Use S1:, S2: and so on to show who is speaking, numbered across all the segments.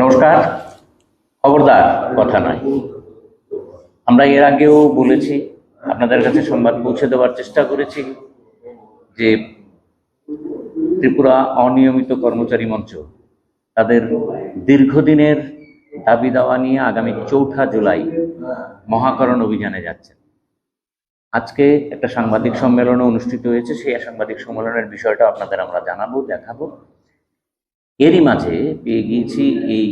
S1: নমস্কার। খবরদার, কথা নয়। আমরা এর আগেও বলেছি, আপনাদের কাছে সংবাদ পৌঁছে দেওয়ার চেষ্টা করেছি যে ত্রিপুরা অনিয়মিত কর্মচারী মঞ্চ, তাদের দীর্ঘদিনের দাবি দাওয়া নিয়ে আগামী চৌঠা জুলাই মহাকরণ অভিযানে যাচ্ছেন। আজকে একটা সাংবাদিক সম্মেলন অনুষ্ঠিত হয়েছে, সেই সাংবাদিক সম্মেলনের বিষয়টা আপনাদের আমরা জানাব, দেখাবো। এরই মাঝে পেয়ে গিয়েছি এই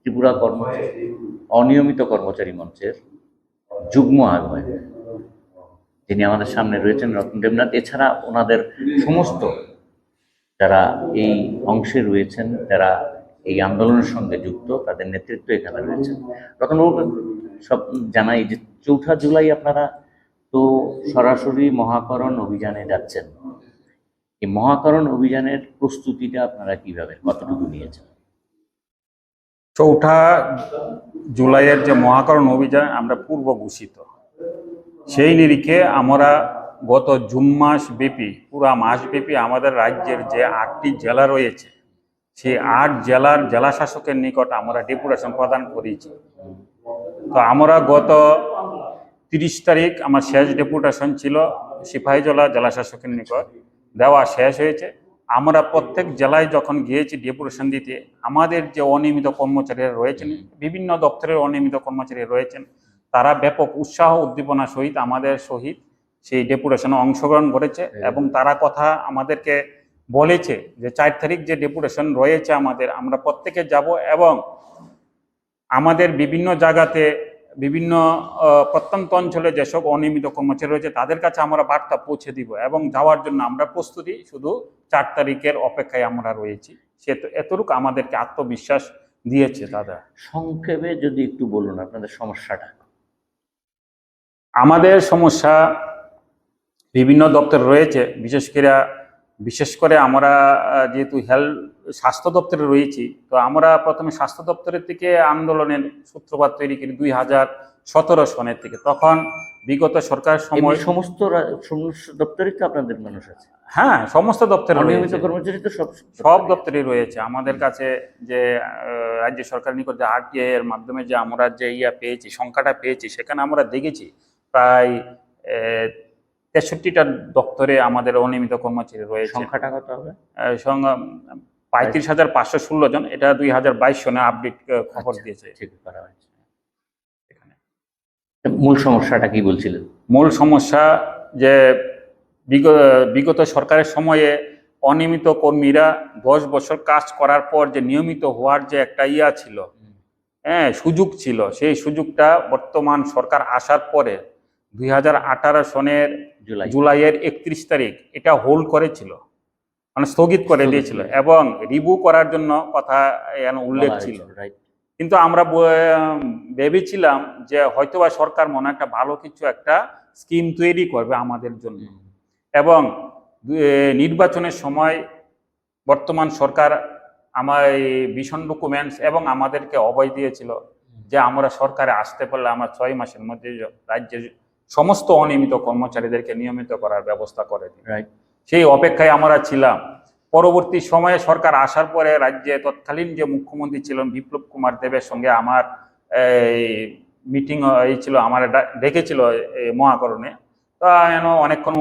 S1: ত্রিপুরা কর্মচারী, অনিয়মিত কর্মচারী মঞ্চের যুগ্ম আহ্বায়ক। যিনি আমাদের সামনে রয়েছেন রতন দেবনাথ। এছাড়া ওনাদের সমস্ত যারা এই অংশে রয়েছেন, যারা এই আন্দোলনের সঙ্গে যুক্ত, তাদের নেতৃত্ব এখানে রয়েছেন। রতনবাবু, সব জানাই যে চৌঠা জুলাই আপনারা তো সরাসরি মহাকরণ অভিযানে যাচ্ছেন। এই মহাকরণ অভিযানের প্রস্তুতিটা আপনারা কীভাবে, কতটুকু নিয়েছেন?
S2: চৌঠা জুলাইয়ের যে মহাকরণ অভিযান আমরা পূর্ব ঘোষিত। সেই নিরিখে আমরা গত জুন মাস ব্যাপী, পুরা মাস ব্যাপী আমাদের রাজ্যের যে আটটি জেলা রয়েছে, সেই আট জেলার জেলা শাসকের নিকট আমরা ডেপুটেশন প্রদান করেছি। তো আমরা গত তিরিশ তারিখ আমার শেষ ডেপুটেশন ছিল সিপাহীজলা জেলা শাসকের নিকট। দেওয়া শেষ হয়েছে। আমরা প্রত্যেক জেলায় যখন গিয়েছি ডেপুটেশন দিতে আমাদের যে অনিয়মিত কর্মচারীরা রয়েছেন বিভিন্ন দপ্তরের অনিয়মিত কর্মচারী রয়েছেন তারা ব্যাপক উৎসাহ উদ্দীপনা সহিত আমাদের সহিত সেই ডেপুটেশনে অংশগ্রহণ করেছে এবং তারা কথা আমাদেরকে বলেছে যে চার তারিখ যে ডেপুটেশন রয়েছে আমাদের আমরা প্রত্যেকে যাব এবং আমাদের বিভিন্ন জায়গাতে বিভিন্ন প্রত্যন্ত অঞ্চলে যেসব অনিয়মিত কর্মচারী রয়েছে তাদের কাছে আমরা বার্তা পৌঁছে দিব এবং যাওয়ার জন্য আমরা প্রস্তুতি শুধু চার তারিখের অপেক্ষায় আমরা রয়েছি। সে তো এতটুকু আমাদেরকে আত্মবিশ্বাস দিয়েছে দাদা।
S1: সংক্ষেপে যদি একটু বলুন আপনাদের সমস্যাটা।
S2: আমাদের সমস্যা বিভিন্ন দপ্তর রয়েছে বিশেষ করে বিশেষ করে আমরা যেহেতু হেলথ স্বাস্থ্য দপ্তরে রয়েছি। তো আমরা প্রথমে স্বাস্থ্য দপ্তরের থেকে আন্দোলনের সূত্রপাত তৈরি করি দুই হাজার সতেরো সনের থেকে তখন বিগত সরকার সময়
S1: সমস্ত রা- সমস্ত দপ্তরই তো আপনাদের মানুষ আছে।
S2: হ্যাঁ সমস্ত দপ্তরে
S1: অনিয়মিত
S2: রয়েছে।
S1: কর্মচারী তো সব
S2: সব দপ্তরে রয়েছে। আমাদের কাছে যে রাজ্য সরকারের নিকট যে আরটিআই এর মাধ্যমে যে আমরা যে ইয়া পেয়েছি সংখ্যাটা পেয়েছি সেখানে আমরা দেখেছি প্রায় তেষট্টিটা দপ্তরে আমাদের অনিয়মিত কর্মচারী রয়েছে।
S1: সংখ্যাটা কত হবে?
S2: সঙ্গে পঁয়ত্রিশ হাজার পাঁচশো ষোলো জন এটা দুই হাজার বাইশ সনে আপডেট খবর
S1: আচ্ছা।
S2: দিয়েছে।
S1: ঠিক করা হয়েছে।
S2: এখানে।
S1: মূল সমস্যাটা কি বলছিলেন?
S2: মূল সমস্যা যে বিগত বিগত সরকারের সময়ে অনিয়মিত কর্মীরা দশ বছর কাজ করার পর যে নিয়মিত হওয়ার যে একটা ইয়া ছিল হ্যাঁ সুযোগ ছিল সেই সুযোগটা বর্তমান সরকার আসার পরে দুই হাজার আঠারো সনের
S1: জুলাই।
S2: জুলাইয়ের একত্রিশ তারিখ এটা হোল্ড করেছিল। মানে স্থগিত করে দিয়েছিল এবং রিভিউ করার জন্য কথা উল্লেখ ছিল। কিন্তু আমরা ভেবেছিলাম যে হয়তোবা সরকার মনে একটা ভালো কিছু একটা স্কিম তৈরি করবে আমাদের জন্য। এবং নির্বাচনের সময় বর্তমান সরকার আমার ভীষণ ডকুমেন্টস এবং আমাদেরকে অভয় দিয়েছিল যে আমরা সরকারে আসতে পারলে আমরা ছয় মাসের মধ্যে রাজ্যের সমস্ত অনিয়মিত কর্মচারীদেরকে নিয়মিত করার ব্যবস্থা করে দিই. সেই অপেক্ষায় আমরা ছিলাম। পরবর্তী সময়ে সরকার আসার পরে রাজ্যে তৎকালীন যে মুখ্যমন্ত্রী ছিলেন বিপ্লব কুমার দেবের সঙ্গে আমার মিটিং ছিল, আমার ডেকেছিল মহাকরণে। তা যেন অনেকক্ষণ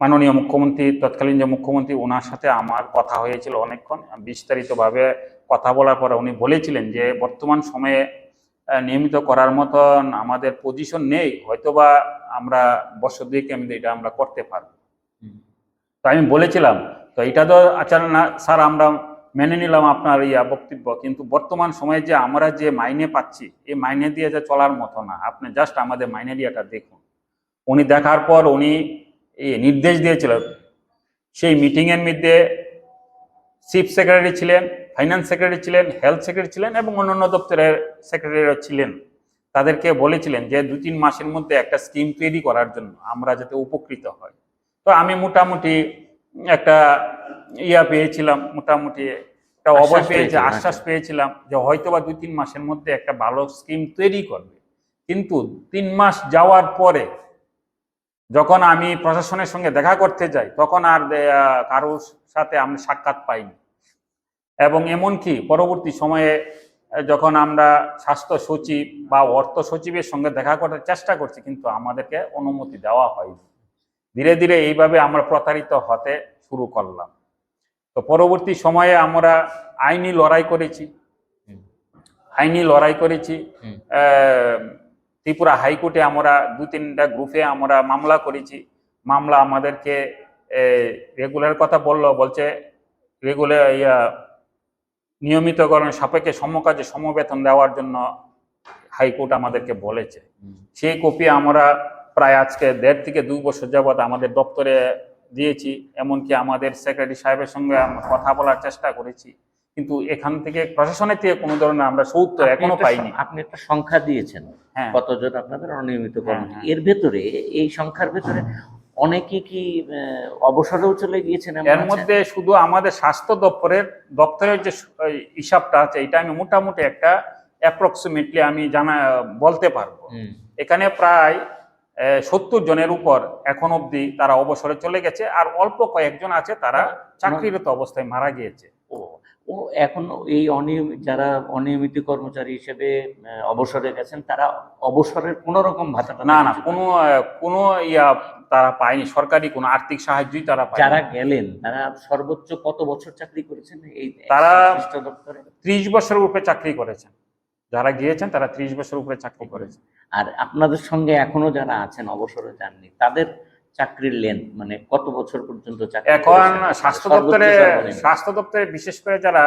S2: মাননীয় মুখ্যমন্ত্রী, তৎকালীন যে মুখ্যমন্ত্রী, ওনার সাথে আমার কথা হয়েছিল অনেকক্ষণ। বিস্তারিতভাবে কথা বলার পরে উনি বলেছিলেন যে বর্তমান সময়ে নিয়মিত করার মতন আমাদের পজিশন নেই হয়তোবা আমরা বছর দুয়েকের মধ্যে এটা আমরা করতে পারব। তো আমি বলেছিলাম তো এটা তো আচার না স্যার আমরা মেনে নিলাম আপনার ইয়া বক্তব্য কিন্তু বর্তমান সময়ে যে আমরা যে মাইনে পাচ্ছি এই মাইনে দিয়ে যে চলার মতো না। আপনি জাস্ট আমাদের মাইনে দিয়াটা দেখুন। উনি দেখার পর উনি এই নির্দেশ দিয়েছিল সেই মিটিংয়ের মধ্যে চিফ সেক্রেটারি ছিলেন ফাইন্যান্স সেক্রেটারি ছিলেন হেলথ সেক্রেটারি ছিলেন এবং অন্যান্য দপ্তরের সেক্রেটারিরা ছিলেন। তাদেরকে বলেছিলেন যে দু তিন মাসের মধ্যে একটা স্কিম তৈরি করার জন্য আমরা যাতে উপকৃত হয়। তো আমি মোটামুটি একটা ইয়া পেয়েছিলাম মোটামুটি একটা
S1: আশ্বাস
S2: অবয় পেয়েছি আশ্বাস
S1: আচ্ছা।
S2: পেয়েছিলাম যে হয়তো বা দুই তিন মাসের মধ্যে একটা ভালো স্কিম তৈরি করবে। কিন্তু তিন মাস যাওয়ার পরে যখন আমি প্রশাসনের সঙ্গে দেখা করতে যাই তখন আর কারোর সাথে আমি সাক্ষাৎ পাইনি। এবং এমনকি পরবর্তী সময়ে যখন আমরা স্বাস্থ্য সচিব বা অর্থ সচিবের সঙ্গে দেখা করার চেষ্টা করছি কিন্তু আমাদেরকে অনুমতি দেওয়া হয়নি। ধীরে ধীরে এইভাবে আমরা প্রতারিত হতে শুরু করলাম। তো পরবর্তী সময়ে আমরা আইনি লড়াই করেছি। আইনি লড়াই করেছি। ত্রিপুরা হাইকোর্টে আমরা দু তিনটা গ্রুপে আমরা মামলা করেছি। মামলা আমাদেরকে রেগুলার কথা বলল বলছে রেগুলার ইয়া নিয়মিতকরণ সাপেক্ষে সমকাজে সমবেতন দেওয়ার জন্য হাইকোর্ট আমাদেরকে বলেছে। সেই কপি আমরা প্রায় আজকে দেড় থেকে দুই বছর যাবৎ আমাদের দপ্তরে দিয়েছি এমনকি আমাদের সেক্রেটারি সাহেবের সঙ্গে আমরা কথা বলার চেষ্টা করেছি। কিন্তু এখান থেকে প্রশাসনের থেকে কোনো ধরনের আমরা সৌত্তর
S1: এখনও
S2: পাইনি।
S1: আপনি একটা সংখ্যা দিয়েছেন
S2: হ্যাঁ।
S1: কতজন আপনাদের অনিয়মিত কর্মচারী
S2: হ্যাঁ।
S1: এর ভেতরে এই সংখ্যার ভেতরে অনেকে কি অবসরেও চলে গিয়েছেন
S2: এর মধ্যে শুধু আমাদের স্বাস্থ্য দপ্তরের দপ্তরের যে হিসাবটা আছে এটা আমি মোটামুটি একটা অ্যাপ্রক্সিমেটলি আমি জানা বলতে পারব। এখানে প্রায় সত্তর জনের উপর এখন অবধি তারা অবসরে চলে গেছে আর অল্প কয়েকজন আছে তারা চাকরিরত অবস্থায় মারা গিয়েছে।
S1: ও ও এখন এই অনিয়মিত যারা অনিয়মিত কর্মচারী হিসেবে অবসরে গেছেন তারা অবসরের কোন রকম ভাতা
S2: না না কোনো কোনো ইয়া তারা পায়নি সরকারি কোনো আর্থিক সাহায্যই তারা পায়নি।
S1: যারা গেলেন তারা সর্বোচ্চ কত বছর চাকরি করেছেন এই
S2: তারা- ত্রিশ বছর উপরে চাকরি করেছেন। যারা গিয়েছেন তারা ত্রিশ বছর উপরে চাকরি করেছেন।
S1: আর আপনাদের সঙ্গে এখনও যারা আছেন অবসরে যাননি তাদের চাকরির লেন্থ মানে কত বছর পর্যন্ত চাকরি
S2: এখন স্বাস্থ্য দপ্তরে স্বাস্থ্য দপ্তরে বিশেষ করে যারা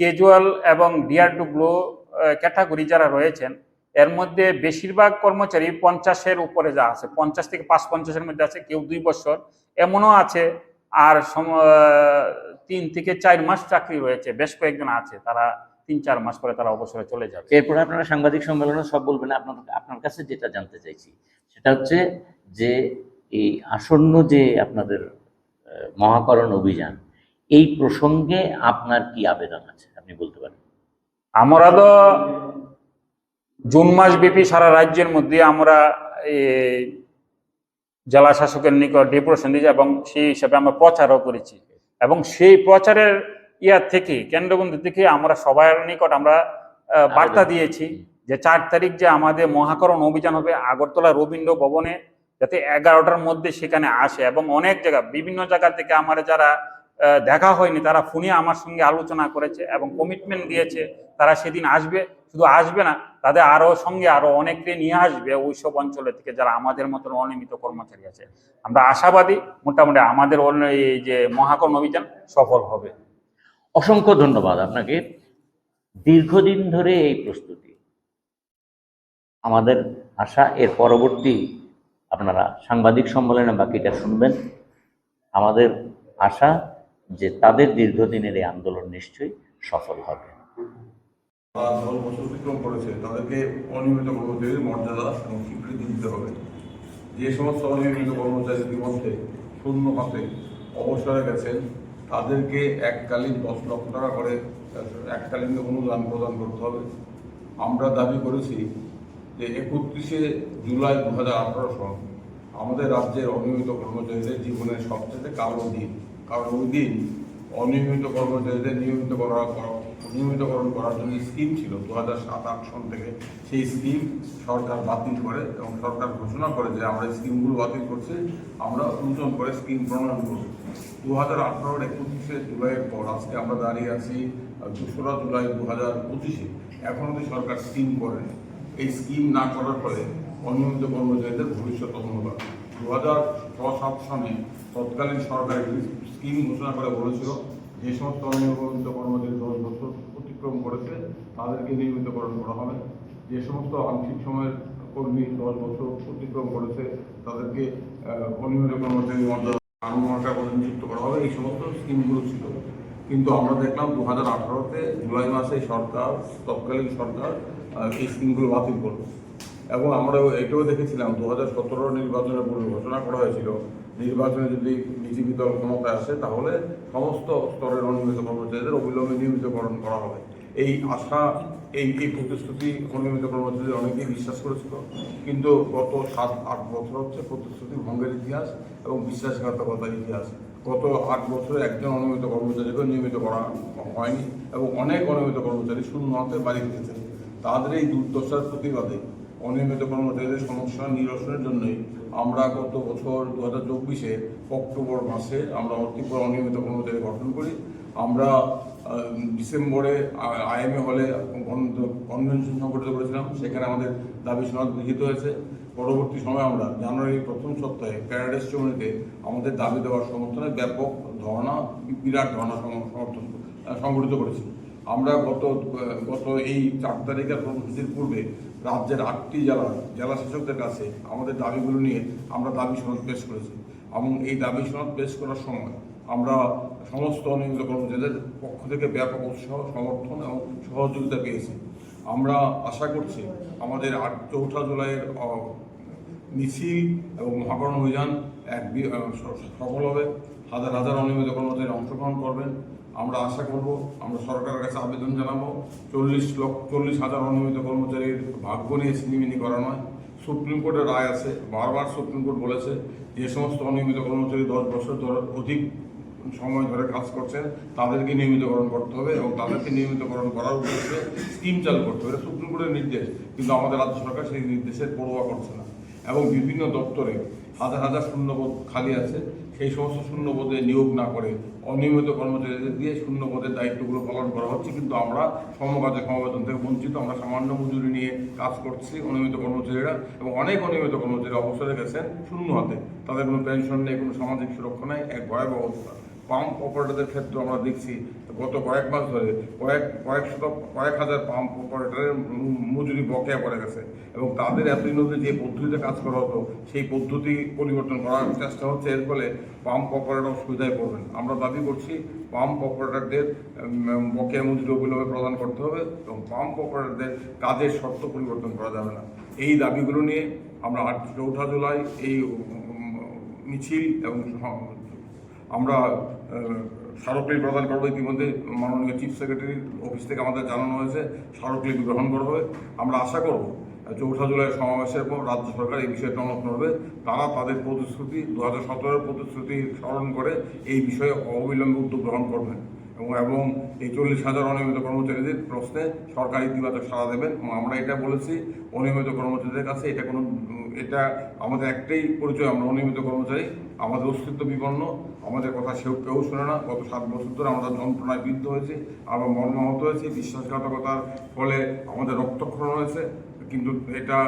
S2: কেজুয়াল এবং ডিআরডব্লিউ ক্যাটাগরি যারা রয়েছেন এর মধ্যে বেশিরভাগ কর্মচারী পঞ্চাশের উপরে যা আছে পঞ্চাশ থেকে পাঁচ পঞ্চাশের মধ্যে আছে কেউ দুই বছর। এমনও আছে আর তিন থেকে চার মাস চাকরি রয়েছে বেশ কয়েকজন আছে তারা তিন চার মাস পরে তারা অবসরে চলে যাবে।
S1: এরপরে আপনারা সাংবাদিক সম্মেলনে সব বলবেন আপনার আপনার কাছে যেটা জানতে চাইছি সেটা হচ্ছে যে এই আসন্ন যে আপনাদের মহাকরণ অভিযান এই প্রসঙ্গে আপনার কি আবেদন আছে? আপনি বলতে পারেন।
S2: আমরা তো জুন মাস ব্যাপী সারা রাজ্যের মধ্যে আমরা এই জেলা শাসকের নিকট ডেপুটেশন দিয়েছি এবং সেই হিসাবে আমরা প্রচারও করেছি। এবং সেই প্রচারের ইয়ার থেকে কেন্দ্রবন্ধু থেকে আমরা সবার নিকট আমরা বার্তা দিয়েছি যে চার তারিখ যে আমাদের মহাকরণ অভিযান হবে আগরতলা রবীন্দ্র ভবনে যাতে এগারোটার মধ্যে সেখানে আসে এবং অনেক জায়গা বিভিন্ন জায়গা থেকে আমার যারা দেখা হয়নি তারা ফোনে আমার সঙ্গে আলোচনা করেছে এবং কমিটমেন্ট দিয়েছে তারা সেদিন আসবে। শুধু আসবে না, তাদের আরও সঙ্গে আরও অনেককে নিয়ে আসবে ওইসব অঞ্চলের থেকে যারা আমাদের মতন অনিয়মিত কর্মচারী আছে। আমরা আশাবাদী মোটামুটি আমাদের এই যে মহাকর্ম অভিযান সফল হবে।
S1: অসংখ্য ধন্যবাদ আপনাকে। দীর্ঘদিন ধরে এই প্রস্তুতি। আমাদের আশা, এর পরবর্তী আপনারা সাংবাদিক সম্মেলনে বাকিটা শুনবেন। আমাদের আশা যে তাদের দীর্ঘদিনের এই আন্দোলন নিশ্চয়ই সফল হবে।
S3: তারা দশ বছর অতিক্রম করেছে, তাদেরকে অনিয়মিত কর্মচারীর মর্যাদা এবং স্বীকৃতি দিতে হবে। যে সমস্ত অনিয়মিত কর্মচারী ইতিমধ্যে শূন্য হাতে অবসরে গেছেন, তাদেরকে এককালীন দশ লক্ষ টাকা করে, এককালীন অনুদান প্রদান করতে হবে। আমরা দাবি করেছি যে একত্রিশে জুলাই দু হাজার আঠারো সন আমাদের রাজ্যের অনিয়মিত কর্মচারীদের জীবনের সবচেয়ে কালো দিন। কারণ ওই দিন অনিয়মিত কর্মচারীদের নিয়মিত করা- নিয়মিতকরণ করার জন্য স্কিম ছিল। দু হাজার সাত, আট সন থেকে সেই স্কিম সরকার বাতিল করে এবং সরকার ঘোষণা করে যে আমরা স্কিমগুলো বাতিল করছি, আমরা নতুন করে স্কিম প্রণয়ন করব। দু হাজার আঠারোর একত্রিশে জুলাইয়ের পর আজকে আমরা দাঁড়িয়ে আছি দোসরা জুলাই দু হাজার পঁচিশে। এখনও অবধি সরকার স্কিম করেনি এই স্কিম না করার ফলে অনিয়মিত কর্মচারীদের ভবিষ্যৎ অন্ধকার দু হাজার ছ সাত সনে তৎকালীন সরকার স্কিম ঘোষণা করে বলেছিল যে সমস্ত অনিয়মিত কর্মচারী দশ বছর অতিক্রম করেছে, তাদেরকে নিয়মিতকরণ করা হবে। যে সমস্ত আংশিক সময়ের কর্মী দশ বছর অতিক্রম করেছে, তাদেরকে অনিয়মিত কর্মচারী মর্যাদা নিযুক্ত করা হবে। এই সমস্ত স্কিমগুলো ছিল। কিন্তু আমরা দেখলাম দু হাজার আঠারোতে জুলাই মাসে সরকার, তৎকালীন সরকার এই স্কিমগুলো বাতিল করল। এবং আমরা এটাও দেখেছিলাম দু হাজার সতেরো নির্বাচনের পূর্বে ঘোষণা করা হয়েছিল নির্বাচনে যদি বিজেপি দল ক্ষমতায় আসে, তাহলে সমস্ত স্তরের অনিয়মিত কর্মচারীদের অবিলম্বে নিয়মিতকরণ করা হবে। এই আশা, এই এই প্রতিশ্রুতি অনিয়মিত কর্মচারীদের অনেকেই বিশ্বাস করেছিল। কিন্তু গত সাত, আট বছর হচ্ছে প্রতিশ্রুতি ভঙ্গের ইতিহাস এবং বিশ্বাসঘাতকতার ইতিহাস। গত আট বছরে একজন অনিয়মিত কর্মচারীকে নিয়মিত করা হয়নি এবং অনেক অনিয়মিত কর্মচারী শূন্য হাতে বাড়ি ফিরেছেন। তাদের এই দুর্দশার প্রতিবাদে অনিয়মিত কর্মচারীদের সমস্যা নিরসনের জন্যই আমরা গত বছর দু হাজার চব্বিশে অক্টোবর মাসে আমরা ত্রিপুরা অনিয়মিত কর্মচারী গঠন করি। আমরা ডিসেম্বরে আইএমএ হলে কনভেনশন সংগঠিত করেছিলাম। সেখানে আমাদের দাবি সনদ গৃহীত হয়েছে। পরবর্তী সময়ে আমরা জানুয়ারির প্রথম সপ্তাহে প্যারাডাইস চৌমুনিতে আমাদের দাবি দেওয়ার সমর্থনে ব্যাপক ধর্ণা, বিরাট ধর্ণা সমর্থন সংগঠিত করেছি। আমরা গত গত এই চার তারিখের কর্মসূচির পূর্বে রাজ্যের আটটি জেলা জেলা শাসকদের কাছে আমাদের দাবিগুলো নিয়ে আমরা দাবি সনদ পেশ করেছি। এবং এই দাবি সনদ পেশ করার সময় আমরা সমস্ত অনিয়মিত কর্মচারীদের পক্ষ থেকে ব্যাপক উৎসাহ, সমর্থন এবং সহযোগিতা পেয়েছি। আমরা আশা করছি আমাদের আট চৌঠা জুলাইয়ের মিছিল এবং মহাকরণ অভিযান এক সফল হবে। হাজার হাজার অনিয়মিত কর্মচারী অংশগ্রহণ করবেন। আমরা আশা করব, আমরা সরকারের কাছে আবেদন জানাব। চল্লিশ লক্ষ, চল্লিশ হাজার অনিয়মিত কর্মচারীর ভাগ্য নিয়ে ছিনিমিনি করা নয়। সুপ্রিম কোর্টের রায় আছে, বারবার সুপ্রিম কোর্ট বলেছে, যে সমস্ত অনিয়মিত কর্মচারী দশ বছর ধরে অধিক সময় ধরে কাজ করছেন, তাদেরকে নিয়মিতকরণ করতে হবে এবং তাদেরকে নিয়মিতকরণ করার উদ্দেশ্যে স্কিম চালু করতে হবে। এটা সুপ্রিম কোর্টের নির্দেশ, কিন্তু আমাদের রাজ্য সরকার সেই নির্দেশের পড়ুয়া করছে না। এবং বিভিন্ন দপ্তরে হাজার হাজার শূন্যপদ খালি আছে। সেই সমস্ত শূন্যপদে নিয়োগ না করে অনিয়মিত কর্মচারীদের দিয়ে শূন্যপদের দায়িত্বগুলো পালন করা হচ্ছে। কিন্তু আমরা সমকাজে সমবেতন থেকে বঞ্চিত, আমরা সামান্য মজুরি নিয়ে কাজ করছি অনিয়মিত কর্মচারীরা এবং অনেক অনিয়মিত কর্মচারী অবসরে গেছেন শূন্য হাতে। তাদের কোনো পেনশন নেই, কোনো সামাজিক সুরক্ষা নেই, এক ভয়াবহ অবস্থা। পাম্প অপারেটরদের ক্ষেত্রে আমরা দেখছি, গত কয়েক মাস ধরে কয়েক কয়েক শত, কয়েক হাজার পাম্প অপারেটরের মজুরি বকেয়া পড়ে গেছে এবং তাদের অবধি যে পদ্ধতিতে কাজ করা হতো, সেই পদ্ধতি পরিবর্তন করার চেষ্টা হচ্ছে। এর ফলে পাম্প অপারেটর সুবিধায় পড়বেন। আমরা দাবি করছি পাম্প অপারেটরদের বকেয়া মজুরি অবিলম্বে প্রদান করতে হবে এবং পাম্প অপারেটরদের কাজের শর্ত পরিবর্তন করা যাবে না। এই দাবিগুলো নিয়ে আমরা আট চৌঠা জুলাই এই মিছিল এবং আমরা স্মারকলিপি প্রদান করব ইতিমধ্যে মাননীয় চিফ সেক্রেটারির অফিস থেকে আমাদের জানানো হয়েছে, স্মারকলিপি গ্রহণ করা হবে। আমরা আশা করব চৌঠা জুলাই সমাবেশের পর রাজ্য সরকার এই বিষয়ে টনক নড়বে। তারা তাদের প্রতিশ্রুতি দু হাজার সতেরোর প্রতিশ্রুতি স্মরণ করে এই বিষয়ে অবিলম্বে উদ্যোগ গ্রহণ করবেন। এবং এবং এই চল্লিশ হাজার অনিয়মিত কর্মচারীদের প্রশ্নে সরকার ইতিবাচক সাড়া দেবেন। আমরা এটা বলেছি, অনিয়মিত কর্মচারীদের কাছে এটা কোনো এটা আমাদের একটাই পরিচয়, আমরা অনিয়মিত কর্মচারী, আমাদের অস্তিত্ব বিপন্ন, আমাদের কথা সেও, কেউ শোনে না। গত সাত বছর ধরে আমরা যন্ত্রণায় বিদ্ধ হয়েছে, আমরা মর্মাহত হয়েছি, বিশ্বাসঘাতকতার ফলে আমাদের রক্তক্ষরণ হয়েছে। কিন্তু এটা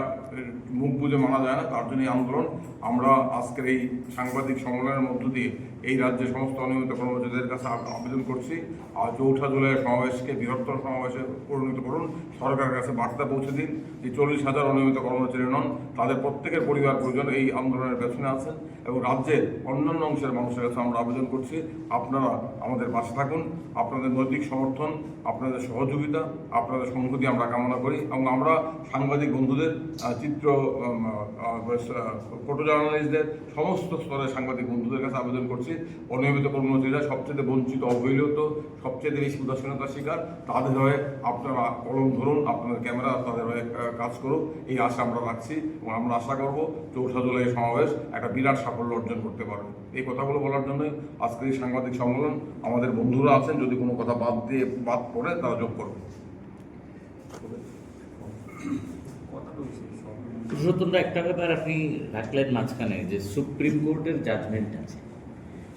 S3: মুখ বুঝে মানা যায় না, তার জন্য এই আন্দোলন। আমরা আজকের এই সাংবাদিক সম্মেলনের মধ্য দিয়ে এই রাজ্যে সমস্ত অনিয়মিত কর্মচারীদের কাছে আবেদন করছি। আর চৌঠা জুলাই সমাবেশকে বৃহত্তর সমাবেশে পরিণত করুন। সরকারের কাছে বার্তা পৌঁছে দিন যে চল্লিশ হাজার অনিয়মিত কর্মচারী নন, তাদের প্রত্যেকের পরিবার পরিজন এই আন্দোলনের পেছনে আছেন। এবং রাজ্যের অন্যান্য অংশের মানুষের কাছে আমরা আবেদন করছি, আপনারা আমাদের পাশে থাকুন। আপনাদের নৈতিক সমর্থন, আপনাদের সহযোগিতা, আপনাদের সংহতি আমরা কামনা করি এবং আমরা সাংবাদিক বন্ধুদের চিত্র ফটো জার্নালিস্টদের সমস্ত স্তরের সাংবাদিক বন্ধুদের কাছে আবেদন করছি। অনিয়মিত কর্মচারীরা সবচেয়ে বঞ্চিত, অবহেলিত, সবচেয়ে বেশি উদাসীনতার শিকার, তাদের হয়ে আপনারা কলম ধরুন, আপনাদের ক্যামেরা, তাদের হয়ে কাজ করুক। এই আশা আমরা রাখছি এবং আমরা আশা করব, চৌঠা জুলাই সমাবেশ একটা বিরাট সাফল্য অর্জন করতে পারবে এই কথাগুলো বলার জন্য আজকের এই সাংবাদিক সম্মেলন আমাদের বন্ধুরা আছেন, যদি কোনো কথা বাদ দিয়ে বাদ পড়ে তারা যোগ করবে
S1: পুরুষোত্তম একটা ব্যাপার আপনি রাখলেন মাঝখানে যে সুপ্রিম কোর্টের জাজমেন্ট আছে।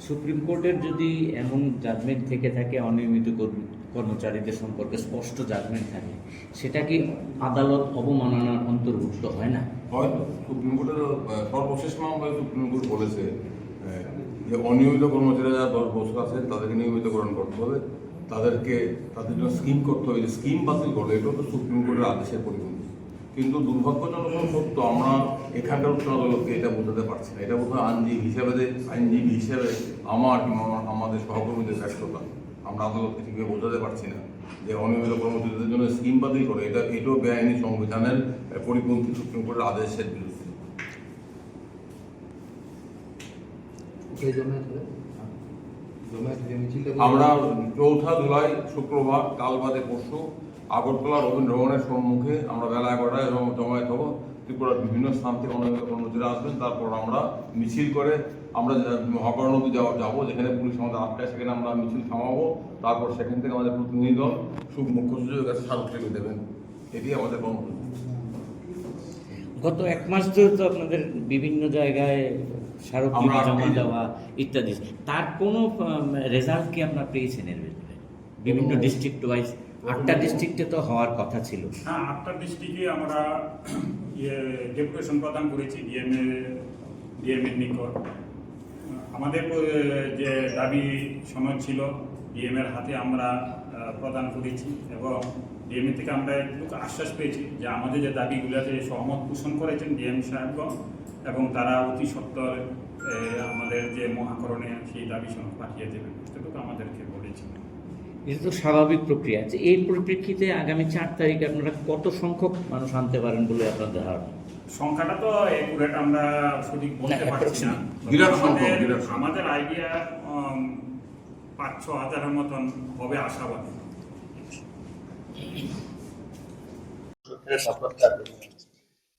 S1: সুপ্রিম কোর্টের যদি এমন জাজমেন্ট থেকে থাকে অনিয়মিত কর্মচারীদের সম্পর্কে স্পষ্ট জাজমেন্ট থাকে। সেটা কি আদালত অবমাননার অন্তর্ভুক্ত হয় না?
S3: হয়তো সুপ্রিম কোর্টের সর্বশেষ মামলায় সুপ্রিম কোর্ট বলেছে যে অনিয়মিত কর্মচারীরা যারা দশ বছর আছেন, তাদেরকে নিয়মিতকরণ করতে হবে। তাদেরকে, তাদের জন্য স্কিম করতে হবে। যে স্কিম বাতিল করলে, এটাও তো সুপ্রিম কোর্টের আদেশের পরিপন্থী। কিন্তু দুর্ভাগ্যজনক সত্য, আমরা এখানকার উচ্চ আদালতকে এটা বোঝাতে পারছি না। এটা বোধহয় আইনজীবী হিসাবে আইনজীবী হিসাবে আমার কিংবা আমাদের সহকর্মীদের ব্যস্ততা আমরা আদালতকে ঠিকভাবে বোঝাতে পারছি না যে অনিয়মিত কর্মচারীদের জন্য স্কিম বাতিল করে এটা এটাও বেআইনি সংবিধানের পরিপন্থী সুপ্রিম কোর্টের আদেশের বিরুদ্ধে। আমরা চৌঠা জুলাই শুক্রবার কাল বাদে পরশু আগরতলা রবীন্দ্র ভবনের সম্মুখে আমরা বেলা এগারোটায় এবং জমায়েত হব। ত্রিপুরার বিভিন্ন স্থান থেকে অনেক কর্মচারী আসবেন তারপর আমরা মিছিল করে
S4: আমরা মহাকরণ নদী যাওয়া যাব যেখানে পুলিশ আমাদের আটকায় সেখানে আমরা মিছিল থামাবো। তারপর সেখান থেকে আমাদের প্রতিনিধি দল সুখ মুখ্য সচিবের কাছে স্মারকলিপি দেবেন। এটি আমাদের কর্মসূচি
S1: গত এক মাস ধরে তো আপনাদের বিভিন্ন জায়গায় স্মারকলিপি জমা দেওয়া ইত্যাদি। তার কোনো রেজাল্ট কি আপনারা পেয়েছেন এর বিভিন্ন ডিস্ট্রিক্ট ওয়াইজ আটটা ডিস্ট্রিক্টে তো হওয়ার কথা ছিল।
S2: হ্যাঁ আটটা ডিস্ট্রিক্টে আমরা ইয়ে ডেপুটেশন প্রদান করেছি ডিএমএ ডিএমএর নিকট। আমাদের যে দাবি সনদ ছিল ডিএমের হাতে আমরা প্রদান করেছি এবং ডিএমএ থেকে আমরা একটু আশ্বাস পেয়েছি যে আমাদের যে দাবিগুলোতে সহমত পোষণ করেছেন ডিএম সাহেবগণ এবং তারা অতি সত্তর আমাদের যে মহাকরণে সেই দাবি সনদ পাঠিয়ে দেবেন। এটুকু আমাদেরকে বলেছেন
S1: এটা তো স্বাভাবিক প্রক্রিয়া। আছে এই পরিপ্রেক্ষিতে আগামী চার তারিখে আপনারা কত সংখ্যক মানুষ আনতে পারেন বলে আপনাদের ধারণা?
S2: সংখ্যাটা তো একুরেট আমরা সঠিক বলতে পারছি না।
S4: বিরাট সংখ্যক, বিরাট
S2: আমাদের আইডিয়া পাঁচ ছ হাজারের মতন হবে আশাবাদী।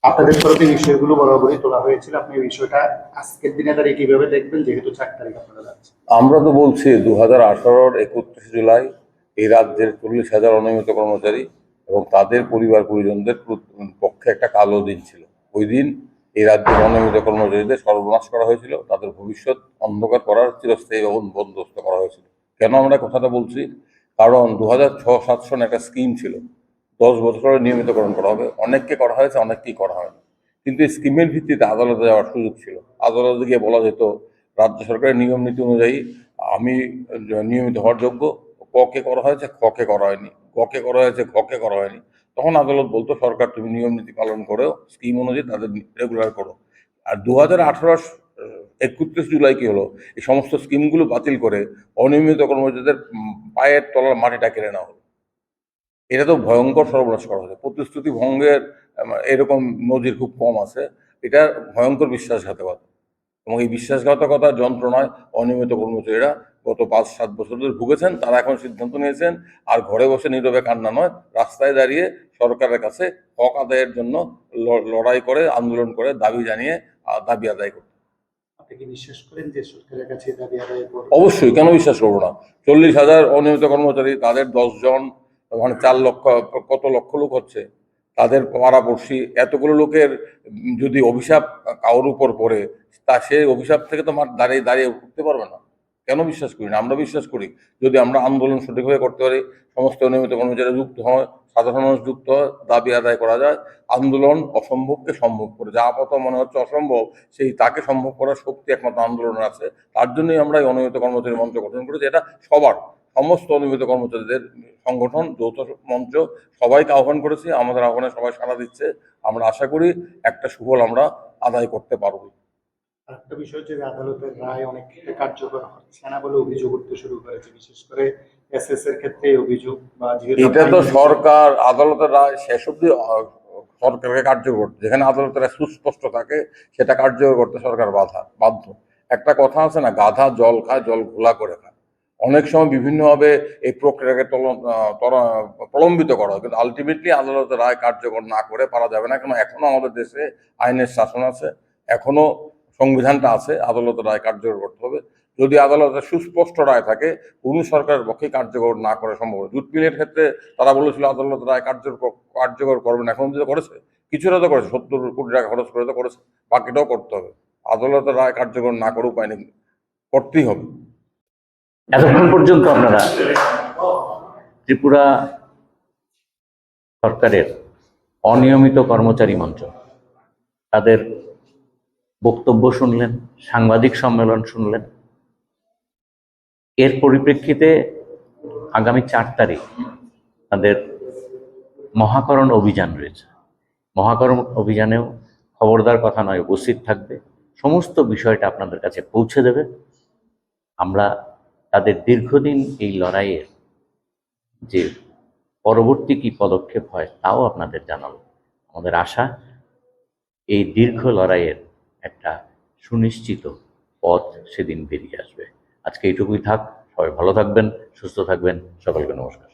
S5: আপনাদের তরফে বিষয়গুলো বরাবরই তোলা হয়েছিল। আপনি এই বিষয়টা আজকের দিনে দাঁড়িয়ে কীভাবে দেখবেন যেহেতু চার তারিখ আপনারা
S3: আমরা তো বলছি দু হাজার আঠারোর একত্রিশে জুলাই এই রাজ্যের চল্লিশ হাজার অনিয়মিত কর্মচারী এবং তাদের পরিবার পরিজনদের পক্ষে একটা কালো দিন ছিল। ওই দিন এই রাজ্যের অনিয়মিত কর্মচারীদের সর্বনাশ করা হয়েছিল। তাদের ভবিষ্যৎ অন্ধকার করার চিরস্থায়ী বন্দোবস্ত করা হয়েছিল। কেন আমরা কথাটা বলছি? কারণ দু হাজার ছ সাত একটা স্কিম ছিল। দশ বছরের নিয়মিতকরণ করা হবে। অনেককে করা হয়েছে, অনেককেই করা হয়নি। কিন্তু এই স্কিমের ভিত্তিতে আদালতে যাওয়ার সুযোগ ছিল। আদালতে গিয়ে বলা যেত, রাজ্য সরকারের নিয়ম নীতি অনুযায়ী আমি নিয়মিত হওয়ার যোগ্য। ককে করা হয়েছে খকে করা হয়নি। ককে করা হয়েছে ঘকে করা হয়নি। তখন আদালত বলতো, সরকার, তুমি নিয়ম নীতি পালন করেও স্কিম অনুযায়ী তাদের রেগুলার করো। আর দু হাজার একত্রিশ জুলাই কি হলো? এই সমস্ত স্কিমগুলো বাতিল করে অনিয়মিত কর্মচারীদের পায়ের তলার মাটিটা কেড়ে নেওয়া হলো। এটা তো ভয়ঙ্কর সর্বনাশ করা হয়েছে। প্রতিশ্রুতি ভঙ্গের এরকম নজির খুব কম আছে। এটা ভয়ঙ্কর বিশ্বাসঘাতকতা। এবং এই বিশ্বাসঘাতকতার যন্ত্রণায় অনিয়মিত কর্মচারীরা গত পাঁচ সাত বছর ধরে ভুগেছেন তারা এখন সিদ্ধান্ত নিয়েছেন আর ঘরে বসে নীরবে কান্না নয় রাস্তায় দাঁড়িয়ে সরকারের কাছে হক আদায়ের জন্য লড়াই করে আন্দোলন করে দাবি জানিয়ে দাবি আদায় করতে। অবশ্যই কেন বিশ্বাস করব না? চল্লিশ হাজার অনিয়মিত কর্মচারী তাদের দশজন মানে চার লক্ষ কত লক্ষ লোক হচ্ছে তাদের পাড়াপড়শি এতগুলো লোকের যদি অভিশাপ কারোর উপর পড়ে তা সেই অভিশাপ থেকে তো দাঁড়িয়ে দাঁড়িয়ে উঠতে পারবে না। কেন বিশ্বাস করি না? আমরা বিশ্বাস করি যদি আমরা আন্দোলন সঠিকভাবে করতে পারি, সমস্ত নিয়মিত কর্মচারী যুক্ত হয় সাধারণ মানুষ যুক্ত হয় দাবি আদায় করা যায়, আন্দোলন অসম্ভবকে সম্ভব করে। যা আপাতত মনে হচ্ছে অসম্ভব, সেই তাকে সম্ভব করার শক্তি একমাত্র আন্দোলন আছে। তার জন্যই আমরা এই অনিয়মিত কর্মচারী মঞ্চ গঠন করেছি। এটা সবার, সমস্ত অনিয়মিত কর্মচারীদের সংগঠন, যৌথ মঞ্চ, সবাইকে আহ্বান করেছি। আমাদের আহ্বানে সবাই সাড়া দিচ্ছে। আমরা আশা করি একটা সুফল আমরা আদায় করতে পারব।
S5: আরেকটা বিষয় হচ্ছে যে আদালতের রায় অনেক ক্ষেত্রে কার্যকর হচ্ছে না বলে অভিযোগ উঠতে শুরু করেছে বিশেষ করে এসএস এর ক্ষেত্রে অভিযোগ বা
S3: এটা তো সরকার আদালতের রায় শেষ অব্দি সরকারকে কার্যকর করতে যেখানে আদালতের সুস্পষ্ট থাকে সেটা কার্যকর করতে সরকার বাধা বাধ্য। একটা কথা আছে না গাধা জল খায় জল ঘোলা করে খায়। অনেক সময় বিভিন্নভাবে এই প্রক্রিয়াকে প্রলম্বিত করা হয় কিন্তু আলটিমেটলি আদালতের রায় কার্যকর না করে পারা যাবে না। কেন? এখনও আমাদের দেশে আইনের শাসন আছে এখনও সংবিধানটা আছে আদালতের রায় কার্যকর করতে হবে। যদি আদালতের সুস্পষ্ট রায় থাকে, কোনো সরকারের পক্ষে কার্যকর না করা সম্ভব। জুট মিলের ক্ষেত্রে তারা বলেছিল আদালত রায় কার্যকর কার্যকর করবে না এখন যদি করেছে, কিছুটা তো করেছে, সত্তর কোটি টাকা খরচ করে তো করেছে, বাকিটাও করতে হবে। আদালতের রায় কার্যকর না করে উপায় নেই করতেই হবে।
S1: এতক্ষণ পর্যন্ত আপনারা ত্রিপুরা সরকারের অনিয়মিত কর্মচারী মঞ্চ, তাদের বক্তব্য শুনলেন, সাংবাদিক সম্মেলন শুনলেন। এর পরিপ্রেক্ষিতে আগামী চার তারিখ তাদের মহাকরণ অভিযান রয়েছে। মহাকরণ অভিযানেও খবরদার কথা নয়, উপস্থিত থাকবে। সমস্ত বিষয়টা আপনাদের কাছে পৌঁছে দেবে। আমরা তাদের দীর্ঘদিন এই লড়াইয়ের যে পরবর্তী কি পদক্ষেপ হয়, তাও আপনাদের জানাব। আমাদের আশা, এই দীর্ঘ লড়াইয়ের একটা সুনিশ্চিত পথ সেদিন বেরিয়ে আসবে। আজকে এইটুকুই থাক, সবাই ভালো থাকবেন, সুস্থ থাকবেন, সকলকে নমস্কার।